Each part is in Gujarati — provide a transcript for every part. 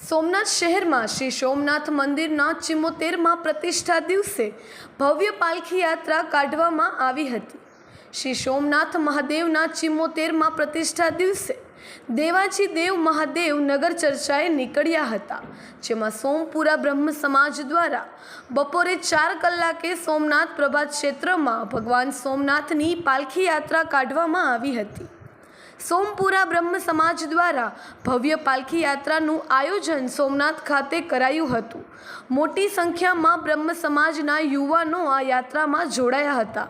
સોમનાથ શહેરમાં શ્રી સોમનાથ મંદિરના ચિમ્મોતેરમાં પ્રતિષ્ઠા દિવસે ભવ્ય પાલખી યાત્રા કાઢવામાં આવી હતી. શ્રી સોમનાથ મહાદેવના ચિમ્મોતેરમાં પ્રતિષ્ઠા દિવસે દેવાજી દેવ મહાદેવ નગર ચર્ચાએ નીકળ્યા હતા, જેમાં સોમપુરા બ્રહ્મ સમાજ દ્વારા બપોરે ચાર કલાકે સોમનાથ પ્રભાત ક્ષેત્રમાં ભગવાન સોમનાથની પાલખી યાત્રા કાઢવામાં આવી હતી. સોમપુરા બ્રહ્મ સમાજ દ્વારા ભવ્ય પાલખી યાત્રાનું આયોજન સોમનાથ ખાતે કરાયું હતું. મોટી સંખ્યામાં બ્રહ્મ સમાજના યુવાનો આ યાત્રામાં જોડાયા હતા.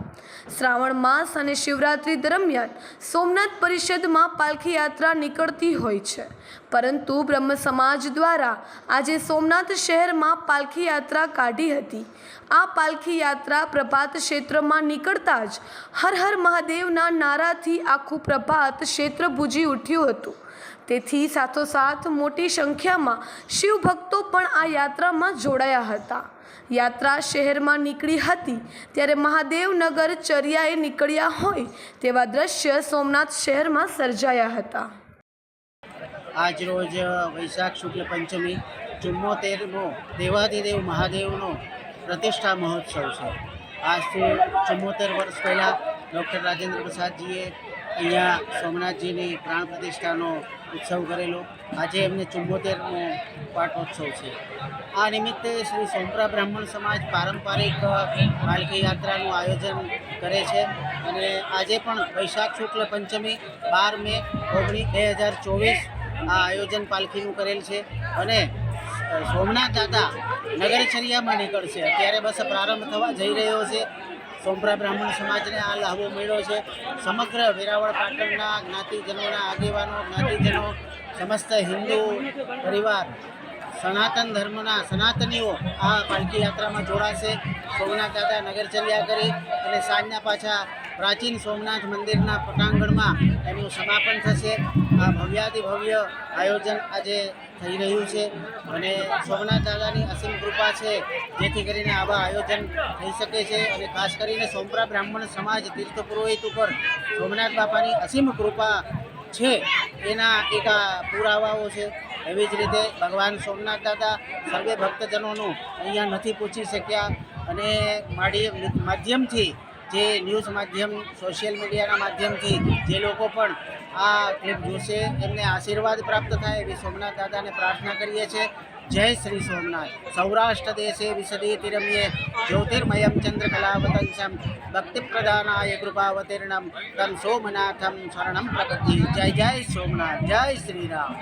શ્રાવણ માસ અને શિવરાત્રિ દરમિયાન સોમનાથ પરિષદમાં પાલખી યાત્રા નીકળતી હોય છે. પરંતુ બ્રહ્મ સમાજ દ્વારા આજે સોમનાથ શહેરમાં પાલખી યાત્રા કાઢી હતી. આ પાલખી યાત્રા પ્રભાત ક્ષેત્રમાં નીકળતા જ હર હર મહાદેવના નારાથી આખું પ્રભાત ક્ષેત્ર ભૂજી ઉઠ્યું હતું. તેથી સાથોસાથ મોટી સંખ્યામાં શિવભક્તો પણ આ યાત્રામાં જોડાયા હતા. યાત્રા શહેરમાં નીકળી હતી ત્યારે મહાદેવનગર ચર્યાએ નીકળ્યા હોય તેવા દ્રશ્ય સોમનાથ શહેરમાં સર્જાયા હતા. આજ રોજ વૈશાખ શુક્લ પંચમી ચુમ્મોતેરમો દેવાધિદેવ મહાદેવનો પ્રતિષ્ઠા મહોત્સવ છે. આજથી ચુમ્મોતેર વર્ષ પહેલાં ડૉક્ટર રાજેન્દ્ર પ્રસાદજીએ અહીંયા સોમનાથજીની પ્રાણ પ્રતિષ્ઠાનો ઉત્સવ કરેલો. આજે એમને ચુમ્મોતેરમો પાટોત્સવ છે. આ નિમિત્તે શ્રી સોમપરા બ્રાહ્મણ સમાજ પારંપરિક પાલખી યાત્રાનું આયોજન કરે છે અને આજે પણ વૈશાખ શુક્લ પંચમી બાર મે ઓગણીસ બે હજાર ચોવીસ આ આયોજન પાલખીનું કરેલ છે અને સોમનાથ દાદા નગરચર્યામાં નીકળશે. અત્યારે બસ પ્રારંભ થવા જઈ રહ્યો છે. સોમપ્રા બ્રાહ્મણ સમાજને આ લાભો મળ્યો છે. સમગ્ર વેરાવળ પાટણના જ્ઞાતિજનોના આગેવાનો, જ્ઞાતિજનો, સમસ્ત હિન્દુ પરિવાર સનાતન ધર્મના સનાતનીઓ આ પાલખી યાત્રામાં જોડાશે. સોમનાથ દાદા નગરચર્યા કરી અને સાંજના પાછા પ્રાચીન સોમનાથ મંદિરના પટાંગણમાં એનું સમાપન થશે. આ ભવ્યાતિભવ્ય આયોજન આજે થઈ રહ્યું છે અને સોમનાથ દાદાની અસીમ કૃપા છે. જેથી કરીને આવા આયોજન થઈ શકે છે અને ખાસ કરીને સોમપુરા બ્રાહ્મણ સમાજ તીર્થ પુરોહિત ઉપર સોમનાથ બાપાની અસીમ કૃપા છે. એના એક પુરાવાઓ છે. એવી જ રીતે ભગવાન સોમનાથ દાદા સર્વે ભક્તજનોનું અહીંયા નથી પૂછી શક્યા અને માડી માધ્યમથી જે ન્યૂઝ માધ્યમ, સોશિયલ મીડિયાના માધ્યમથી જે લોકો પણ આ ક્લિપ જોશે, એમને આશીર્વાદ પ્રાપ્ત થાય એવી સોમનાથ દાદાને પ્રાર્થના કરીએ છીએ. જય શ્રી સોમનાથ. સૌરાષ્ટ્ર દેશે વિશદે તિરમ્યે જ્યોતિર્મયમ ભક્તિ ભક્તિપ્રદાનાય કૃપાવતીર્ણમ તમ સોમનાથમ શરણમ પ્રગતિ. જય જય સોમનાથ. જય શ્રી રામ.